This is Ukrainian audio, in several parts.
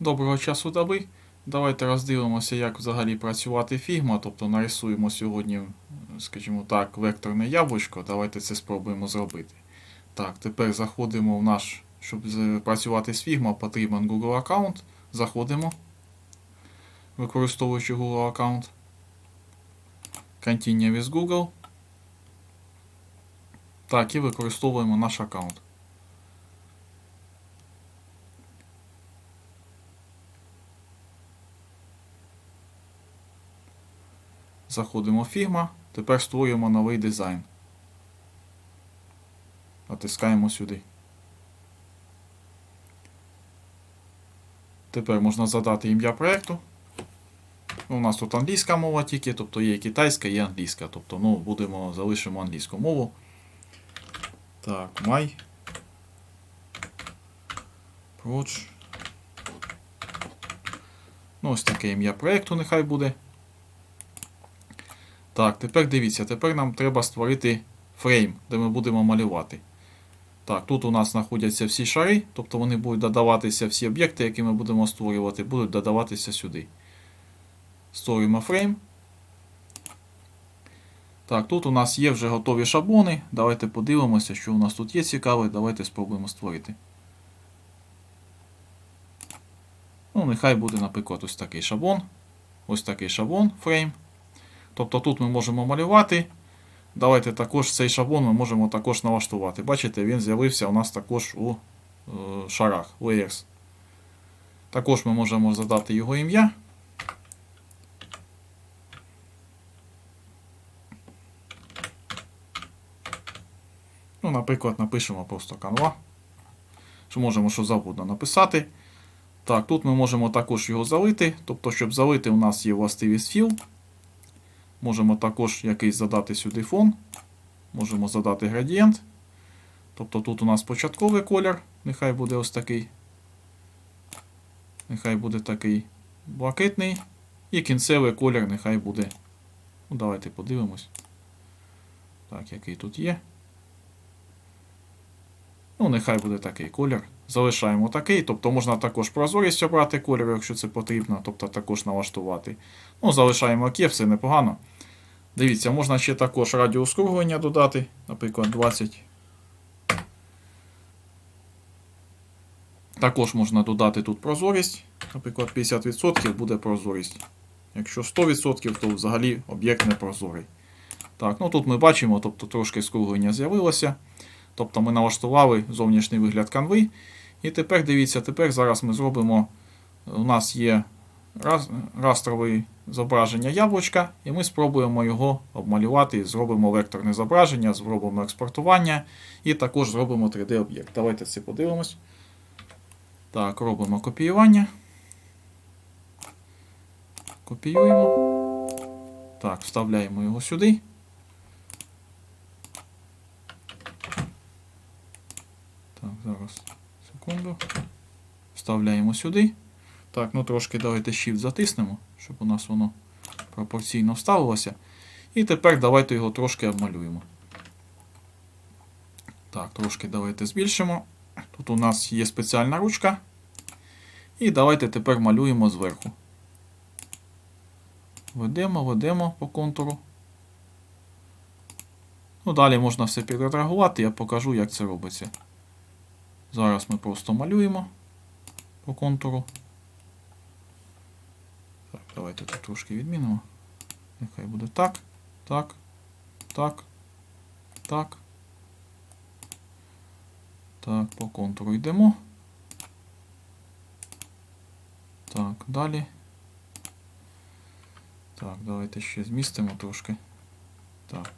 Доброго часу доби. Давайте роздивимося, як взагалі працювати Figma. Тобто нарисуємо сьогодні, скажімо так, векторне яблучко. Давайте це спробуємо зробити. Так, тепер заходимо в наш, щоб працювати з Figma, потрібен Google аккаунт. Заходимо, використовуючи Google аккаунт. Continue with Google. Так, і використовуємо наш аккаунт. Заходимо в Figma. Тепер створюємо новий дизайн. Натискаємо сюди. Тепер можна задати ім'я проєкту. Ну, У нас тут англійська мова тільки, тобто є китайська, є англійська. Тобто, ну, будемо залишимо англійську мову. Так, my. Проч. Ну, ось таке ім'я проєкту нехай буде. Так, тепер дивіться, тепер нам треба створити фрейм, де ми будемо малювати. Так, тут у нас знаходяться всі шари, тобто вони будуть додаватися, всі об'єкти, які ми будемо створювати, будуть додаватися сюди. Створюємо фрейм. Так, тут у нас є вже готові шаблони. Давайте подивимося, що у нас тут є цікаве. Давайте спробуємо створити. Ну, нехай буде, наприклад, ось такий шаблон. Ось такий шаблон, фрейм. Тобто тут ми можемо малювати. Давайте також цей шаблон ми можемо також налаштувати. Бачите, він з'явився у нас також у е, шарах Layers. Також ми можемо задати його ім'я. Ну, наприклад, напишемо просто Canva. Що можемо що завгодно написати. Так, тут ми можемо також його залити. Тобто, щоб залити, у нас є властивість fill. Можемо також якийсь задати сюди фон. Можемо задати градієнт. Тобто тут у нас початковий колір. Нехай буде ось такий. Нехай буде такий блакитний. І кінцевий колір нехай буде. Ну, давайте подивимось. Так, який тут є. Ну, нехай буде такий колір. Залишаємо такий. Тобто можна також прозорість обрати кольор, якщо це потрібно. Тобто також налаштувати. Ну, залишаємо ОК, все непогано. Дивіться, можна ще також радіус скруглення додати, наприклад, 20. Також можна додати тут прозорість. Наприклад, 50% буде прозорість. Якщо 100%, то взагалі об'єкт не прозорий. Так, ну тут ми бачимо, тобто трошки скруглення з'явилося. Тобто ми налаштували зовнішній вигляд канви. І тепер дивіться, тепер зараз ми зробимо. У нас є растрове зображення яблучка, і ми спробуємо його обмалювати, зробимо векторне зображення, зробимо експортування і також зробимо 3D-об'єкт. Давайте це подивимось. Так, робимо копіювання. Копіюємо. Так, вставляємо його сюди. Так, зараз секунду. Вставляємо сюди. Так, ну трошки давайте Shift затиснемо, щоб у нас воно пропорційно вставилося. І тепер давайте його трошки обмалюємо. Так, трошки давайте збільшимо. Тут у нас є спеціальна ручка. І давайте тепер малюємо зверху. Ведемо, ведемо по контуру. Ну, далі можна все підредагувати, я покажу, як це робиться. Зараз ми просто малюємо по контуру. Давайте тут трошки відмінимо. Нехай буде так, так, так, так. Так, по контуру йдемо. Так, далі. Так, давайте ще змістимо трошки. Так.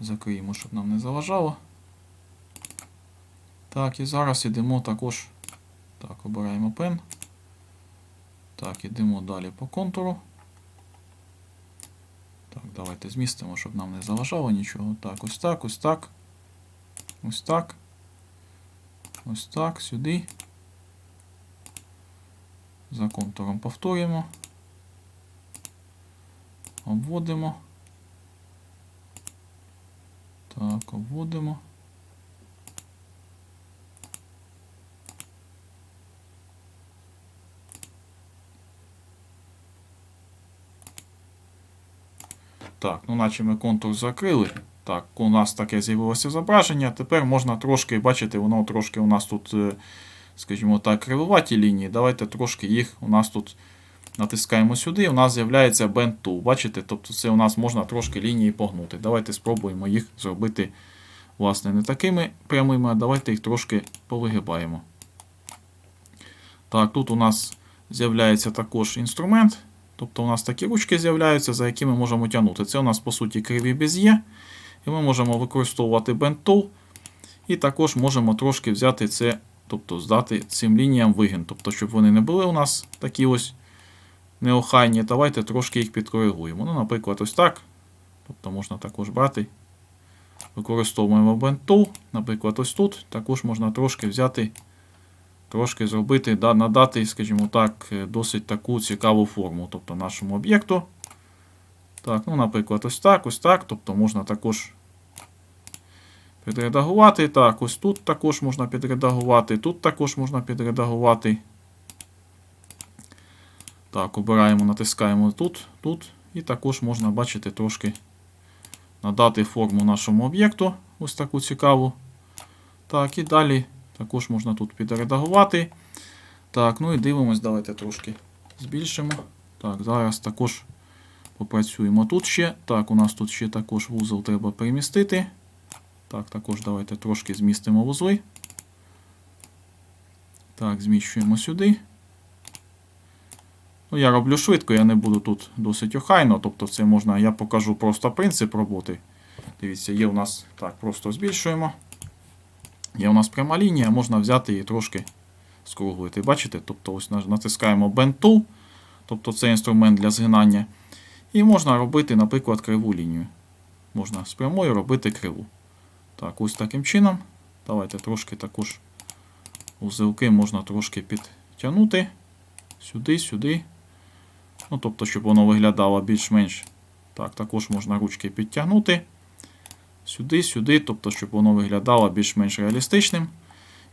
Закриємо, щоб нам не заважало. Так, і зараз йдемо також. Так, обираємо пен. Так, ідемо далі по контуру. Так, давайте змістимо, щоб нам не заважало нічого. Так, ось так, ось так. Ось так. Ось так, сюди. За контуром повторюємо. Обводимо. Так, обводимо. Так, ну наче ми контур закрили. Так, у нас таке з'явилося зображення. Тепер можна трошки, бачите, воно трошки у нас тут, е, скажімо так, кривуваті лінії. Давайте трошки їх у нас тут натискаємо сюди, у нас з'являється Bend Tool. Бачите, тобто це у нас можна трошки лінії погнути. Давайте спробуємо їх зробити, власне, не такими прямими, а давайте їх трошки повигибаємо. Так, тут у нас з'являється також інструмент. Тобто у нас такі ручки з'являються, за які ми можемо тягнути. Це у нас, по суті, криві без'є. І ми можемо використовувати Bend І також можемо трошки взяти це, тобто здати цим лініям вигін. Тобто, щоб вони не були у нас такі ось неохайні, давайте трошки їх підкоригуємо. Ну, наприклад, ось так. Тобто можна також брати. Використовуємо Bend Наприклад, ось тут. Також можна трошки взяти, трошки зробити, да, надати, скажімо так, е, досить таку цікаву форму, тобто нашому об'єкту. Так, ну, наприклад, ось так, ось так. Тобто можна також підредагувати. Так, ось тут також можна підредагувати, тут також можна підредагувати. Так, обираємо, натискаємо тут, тут. І також можна бачити трошки надати форму нашому об'єкту. Ось таку цікаву. Так, і далі також можна тут підредагувати. Так, ну і дивимось, давайте трошки збільшимо. Так, зараз також попрацюємо тут ще. Так, у нас тут ще також вузол треба перемістити. Так, також давайте трошки змістимо вузли. Так, зміщуємо сюди. Ну, я роблю швидко, я не буду тут досить охайно. Тобто це можна, я покажу просто принцип роботи. Дивіться, є у нас, так, просто збільшуємо. Є у нас пряма лінія, можна взяти і трошки скруглити. Бачите? Тобто ось натискаємо Bend Tool, тобто це інструмент для згинання. І можна робити, наприклад, криву лінію. Можна з прямою робити криву. Так, ось таким чином. Давайте трошки також узелки можна трошки підтягнути. Сюди, сюди. Ну, тобто, щоб воно виглядало більш-менш. Так, також можна ручки підтягнути. Сюди, сюди, тобто, щоб воно виглядало більш-менш реалістичним.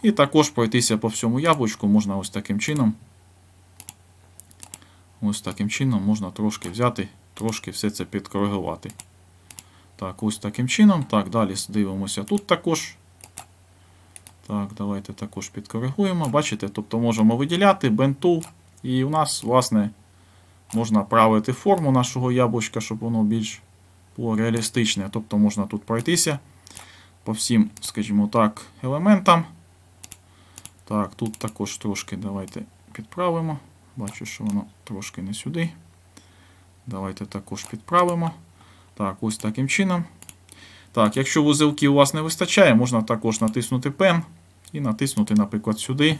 І також пройтися по всьому яблучку можна ось таким чином. Ось таким чином можна трошки взяти, трошки все це підкоригувати. Так, ось таким чином. Так, далі дивимося тут також. Так, давайте також підкоригуємо. Бачите, тобто можемо виділяти Tool. І у нас, власне, можна правити форму нашого яблучка, щоб воно більш було реалістичне. Тобто можна тут пройтися по всім, скажімо так, елементам. Так, тут також трошки давайте підправимо. Бачу, що воно трошки не сюди. Давайте також підправимо. Так, ось таким чином. Так, якщо вузелків у вас не вистачає, можна також натиснути Pen і натиснути, наприклад, сюди,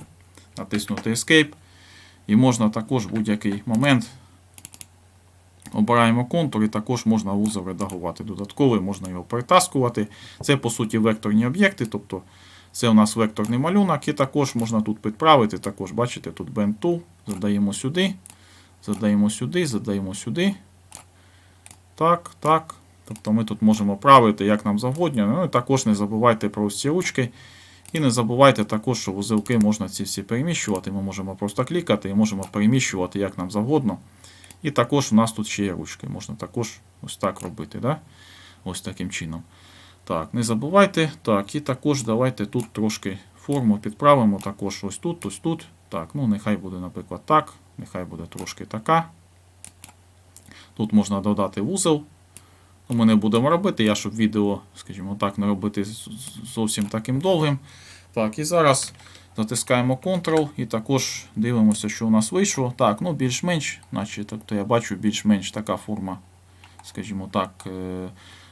натиснути Escape. І можна також будь-який момент обираємо контур, і також можна вузол редагувати додатковий, можна його перетаскувати. Це, по суті, векторні об'єкти, тобто це у нас векторний малюнок, і також можна тут підправити. Також, бачите, тут Bend Tool, задаємо сюди, задаємо сюди, задаємо сюди. Так, так. Тобто ми тут можемо правити як нам завгодно. Ну і також не забувайте про ці ручки. І не забувайте також, що вузелки можна ці всі переміщувати. Ми можемо просто клікати і можемо переміщувати як нам завгодно. І також у нас тут ще є ручки. Можна також ось так робити. Да? Ось таким чином. Так, не забувайте. Так, і також давайте тут трошки форму підправимо. Також ось тут, ось тут. Так, ну нехай буде, наприклад, так. Нехай буде трошки така. Тут можна додати вузол. Ну, Ми не будемо робити, я щоб відео, скажімо так, не робити зовсім таким довгим. Так, і зараз затискаємо Ctrl і також дивимося, що у нас вийшло. Так, ну більш-менш, наче тобто я бачу більш-менш така форма, скажімо так, е,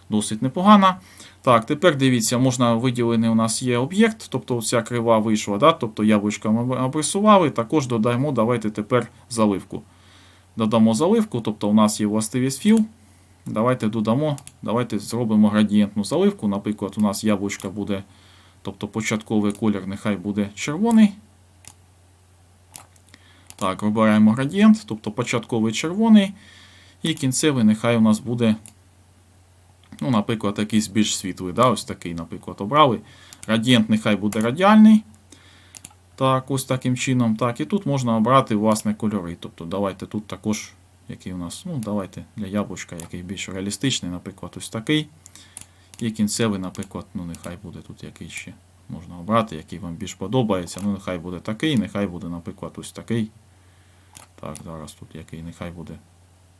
досить непогана. Так, тепер дивіться, можна виділений у нас є об'єкт, тобто ця крива вийшла, да? тобто яблучка ми обрисували, також додаємо, давайте тепер заливку. Додамо заливку, тобто у нас є властивість fill. Давайте додамо, давайте зробимо градієнтну заливку. Наприклад, у нас яблучка буде, тобто початковий колір нехай буде червоний. Так, вибираємо градієнт, тобто початковий червоний. І кінцевий нехай у нас буде, ну, наприклад, якийсь більш світлий. да, Ось такий, наприклад, обрали. Градієнт нехай буде радіальний. Так, ось таким чином. Так, і тут можна обрати власне кольори. Тобто, давайте тут також який у нас, ну, давайте для яблучка, який більш реалістичний, наприклад, ось такий. І кінцевий, наприклад, ну нехай буде тут який ще можна обрати, який вам більш подобається. Ну, нехай буде такий, нехай буде, наприклад, ось такий. Так, зараз тут який, нехай буде.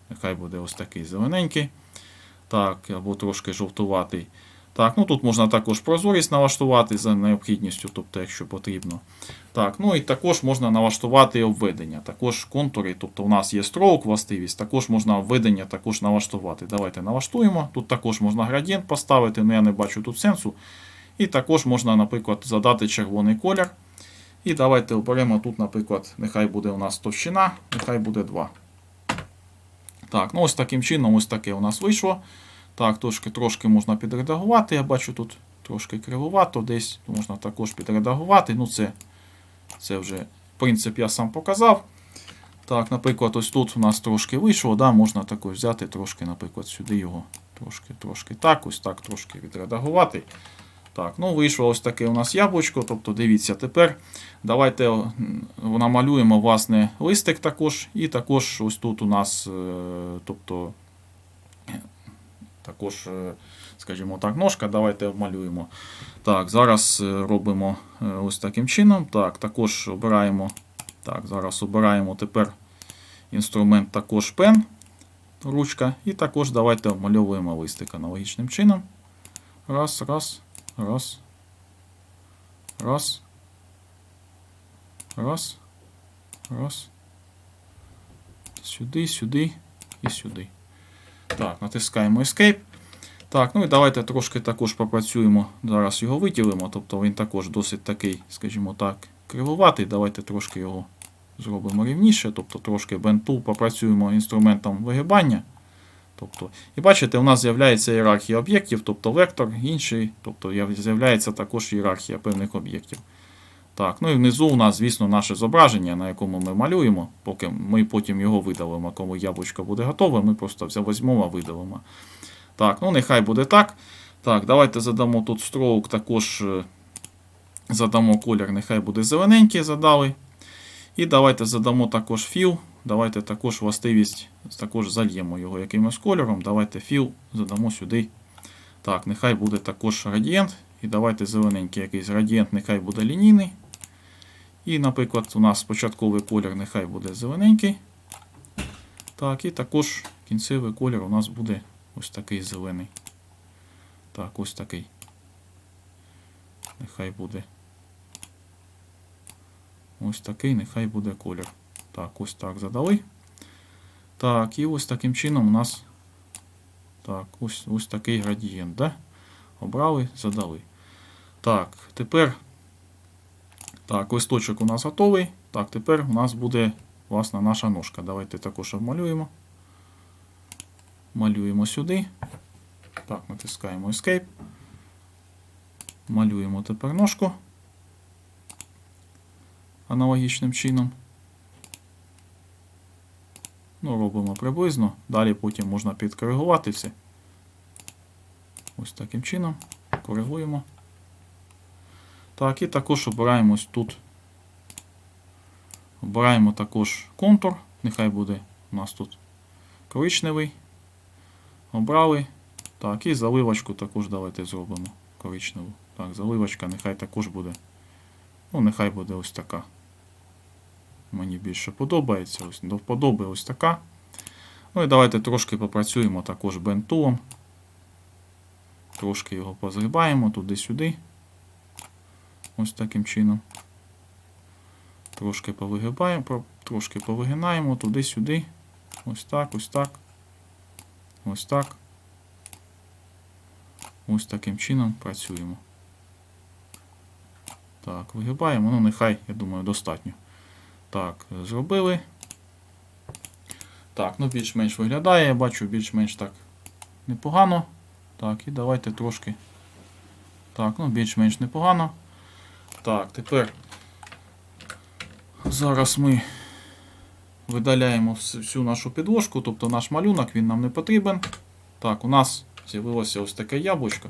Нехай буде ось такий зелененький. Так, або трошки жовтуватий. Так, ну тут можна також прозорість налаштувати за необхідністю, тобто, якщо потрібно. Так, ну і також можна налаштувати обведення. Також контури, тобто у нас є строк, властивість, також можна обведення також налаштувати. Давайте налаштуємо. Тут також можна градієнт поставити, але я не бачу тут сенсу. І також можна, наприклад, задати червоний колір. І давайте оберемо тут, наприклад, нехай буде у нас товщина, нехай буде 2. Так, ну ось таким чином, ось таке у нас вийшло. Так, трошки, трошки можна підредагувати. Я бачу тут трошки кривувато, десь можна також підредагувати. Ну, це, це вже принцип я сам показав. Так, наприклад, ось тут у нас трошки вийшло, да, можна також взяти трошки, наприклад, сюди його трошки, трошки так, ось так трошки відредагувати. Так, ну вийшло ось таке у нас яблучко. Тобто, дивіться, тепер давайте намалюємо власне листик також. І також ось тут у нас, е, тобто, також, е, скажімо так, ножка. Давайте обмалюємо. Так, зараз е, робимо е, ось таким чином. Так, також обираємо. Так, зараз обираємо тепер інструмент також пен, ручка. І також давайте обмальовуємо листик аналогічним чином. Раз, раз, раз. Раз. Раз. Раз. Сюди, сюди і сюди. Так, натискаємо Escape. Так, ну і давайте трошки також попрацюємо. Зараз його виділимо. Тобто він також досить такий, скажімо так, кривуватий. Давайте трошки його зробимо рівніше. Тобто трошки бентул попрацюємо інструментом вигибання. Тобто, і бачите, у нас з'являється ієрархія об'єктів, тобто вектор, інший, тобто з'являється також ієрархія певних об'єктів. Так, ну і внизу у нас, звісно, наше зображення, на якому ми малюємо, поки ми потім його видалимо, коли яблучко буде готове, ми просто візьмемо, видалимо. Так, ну нехай буде так. Так, давайте задамо тут stroke, також е, задамо колір, нехай буде зелененький, задали. І давайте задамо також філ. Давайте також властивість, також зальємо його якимось кольором. Давайте філ задамо сюди. Так, нехай буде також градієнт. І давайте зелененький якийсь градієнт, нехай буде лінійний. І, наприклад, у нас початковий колір нехай буде зелененький. Так, і також кінцевий колір у нас буде ось такий зелений. Так, ось такий. Нехай буде. Ось такий, нехай буде колір. Так, ось так задали. Так, і ось таким чином у нас. Так, ось, ось такий градієнт, да? Обрали, задали. Так, тепер. Так, листочок у нас готовий. Так, тепер у нас буде власна наша ножка. Давайте також обмалюємо. Малюємо сюди. Так, натискаємо Escape. Малюємо тепер ножку. Аналогічним чином. Ну, робимо приблизно. Далі потім можна підкоригувати все. Ось таким чином. Коригуємо. Так, і також обираємо ось тут. Обираємо також контур. Нехай буде у нас тут коричневий. Обрали. Так, і заливочку також давайте зробимо коричневу. Так, заливочка нехай також буде. Ну, нехай буде ось така. Мені більше подобається. Ось до вподоби ось така. Ну і давайте трошки попрацюємо також бентулом. Трошки його позгибаємо туди-сюди. Ось таким чином. Трошки повигибаємо, трошки повигинаємо туди-сюди. Ось так, ось так. Ось так. Ось таким чином працюємо. Так, вигибаємо. Ну, нехай, я думаю, достатньо. Так, зробили. Так, ну більш-менш виглядає, я бачу, більш-менш так непогано. Так, і давайте трошки. Так, ну більш-менш непогано. Так, тепер зараз ми видаляємо всю нашу підложку, тобто наш малюнок, він нам не потрібен. Так, у нас з'явилося ось таке яблучко.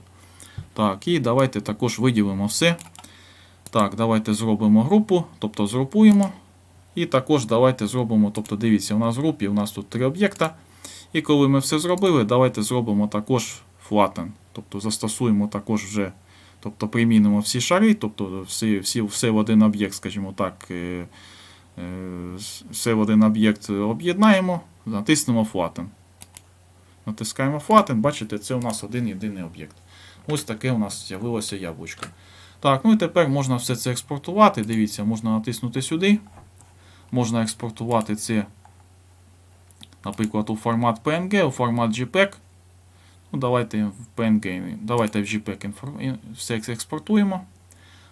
Так, і давайте також виділимо все. Так, давайте зробимо групу, тобто згрупуємо. І також давайте зробимо, тобто дивіться, у нас в групі у нас тут три об'єкта. І коли ми все зробили, давайте зробимо також flatten. Тобто застосуємо також вже, тобто примінимо всі шари, тобто всі, всі, все в один об'єкт, скажімо так, е, е, все в один об'єкт об'єднаємо, натиснемо flatten. Натискаємо flatten, бачите, це у нас один єдиний об'єкт. Ось таке у нас з'явилося яблучко. Так, ну і тепер можна все це експортувати. Дивіться, можна натиснути сюди. Можна експортувати це, наприклад, у формат PNG, у формат JPEG. Ну, давайте в PNG, давайте в JPEG все експортуємо.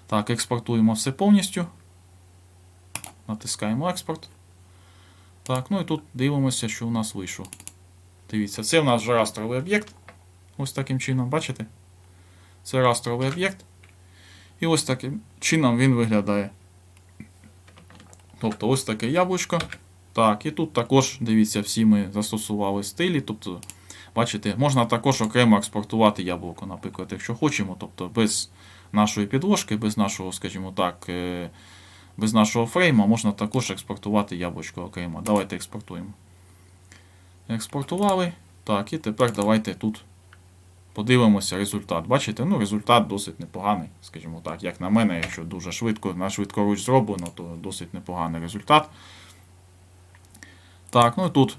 Так, експортуємо все повністю. Натискаємо експорт. Так, ну і тут дивимося, що у нас вийшло. Дивіться, це у нас вже растровий об'єкт. Ось таким чином, бачите? Це растровий об'єкт. І ось таким чином він виглядає. Тобто ось таке яблучко. Так, і тут також, дивіться, всі ми застосували стилі. Тобто, бачите, можна також окремо експортувати яблуко, наприклад, якщо хочемо. Тобто без нашої підложки, без нашого, скажімо так, е, без нашого фрейма можна також експортувати яблучко окремо. Давайте експортуємо. Експортували. Так, і тепер давайте тут подивимося результат. Бачите, ну результат досить непоганий, скажімо так, як на мене, якщо дуже швидко, на швидкоруч зроблено, то досить непоганий результат. Так, ну і тут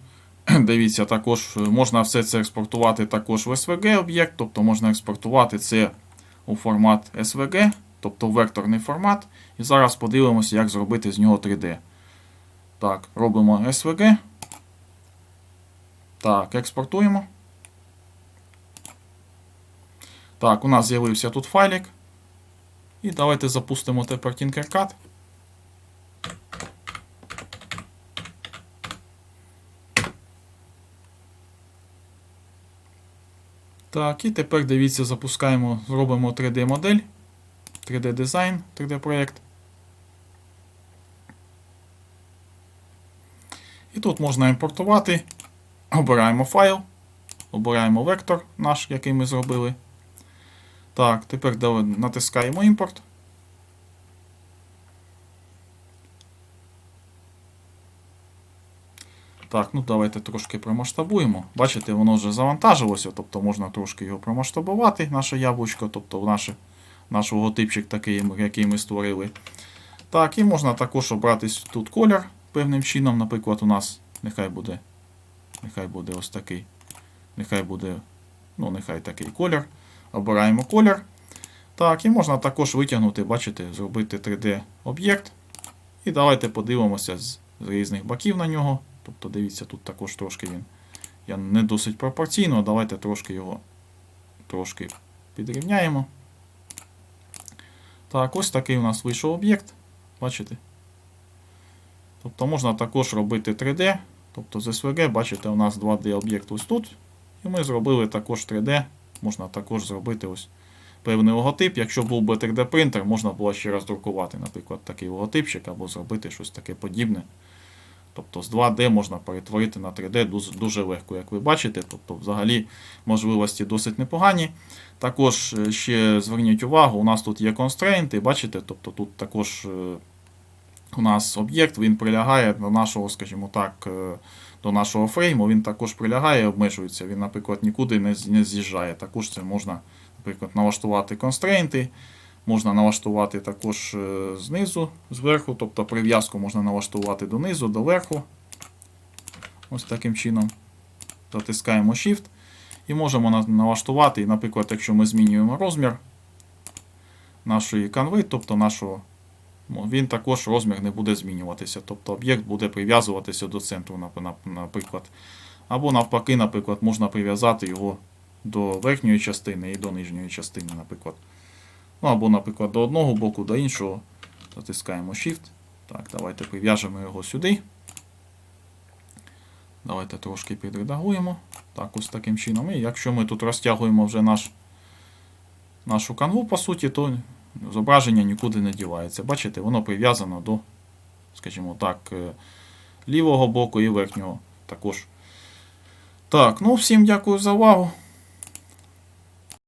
дивіться, також можна все це експортувати також в SVG об'єкт, тобто можна експортувати це у формат SVG, тобто векторний формат. І зараз подивимося, як зробити з нього 3D. Так, робимо SVG. Так, експортуємо. Так, у нас з'явився тут файлик. І давайте запустимо тепер Tinkercad. Так, і тепер дивіться, запускаємо, зробимо 3D модель, 3D дизайн, 3D проєкт. І тут можна імпортувати. Обираємо файл, обираємо вектор наш, який ми зробили. Так, тепер натискаємо імпорт. Так, ну давайте трошки промасштабуємо. Бачите, воно вже завантажилося, тобто можна трошки його промасштабувати, наше яблучко, тобто наше, наш логотипчик такий, який ми створили. Так, і можна також обрати тут колір певним чином. Наприклад, у нас нехай буде, нехай буде ось такий. Нехай буде, ну, нехай такий колір. Обираємо колір. Так, і можна також витягнути, бачите, зробити 3D-об'єкт. І давайте подивимося з, з різних боків на нього. Тобто, дивіться, тут також трошки він я не досить пропорційно. Давайте трошки його трошки підрівняємо. Так, ось такий у нас вийшов об'єкт. Бачите? Тобто можна також робити 3D. Тобто з SVG, бачите, у нас 2D-об'єкт ось тут. І ми зробили також 3D. Можна також зробити ось певний логотип. Якщо був би 3D-принтер, можна було ще роздрукувати, наприклад, такий логотипчик або зробити щось таке подібне. Тобто з 2D можна перетворити на 3D дуже, дуже легко, як ви бачите. Тобто, взагалі можливості досить непогані. Також е, ще зверніть увагу, у нас тут є констрейнти, бачите, тобто тут також е, у нас об'єкт, він прилягає до нашого, скажімо так, е, до нашого фрейму, він також прилягає обмежується. Він, наприклад, нікуди не з'їжджає. Також це можна, наприклад, налаштувати констрейнти. Можна налаштувати також е, знизу, зверху, тобто прив'язку можна налаштувати донизу, до верху. Ось таким чином. Затискаємо Shift. І можемо налаштувати, наприклад, якщо ми змінюємо розмір нашої канви, тобто нашого, ну, він також розмір не буде змінюватися. Тобто об'єкт буде прив'язуватися до центру, нап- нап- наприклад. Або навпаки, наприклад, можна прив'язати його до верхньої частини і до нижньої частини, наприклад. Ну, або, наприклад, до одного боку, до іншого. Затискаємо Shift. Так, давайте прив'яжемо його сюди. Давайте трошки підредагуємо. Так, ось таким чином. І якщо ми тут розтягуємо вже наш, нашу канву, по суті, то зображення нікуди не дівається. Бачите, воно прив'язано до, скажімо так, е, лівого боку і верхнього також. Так, ну всім дякую за увагу.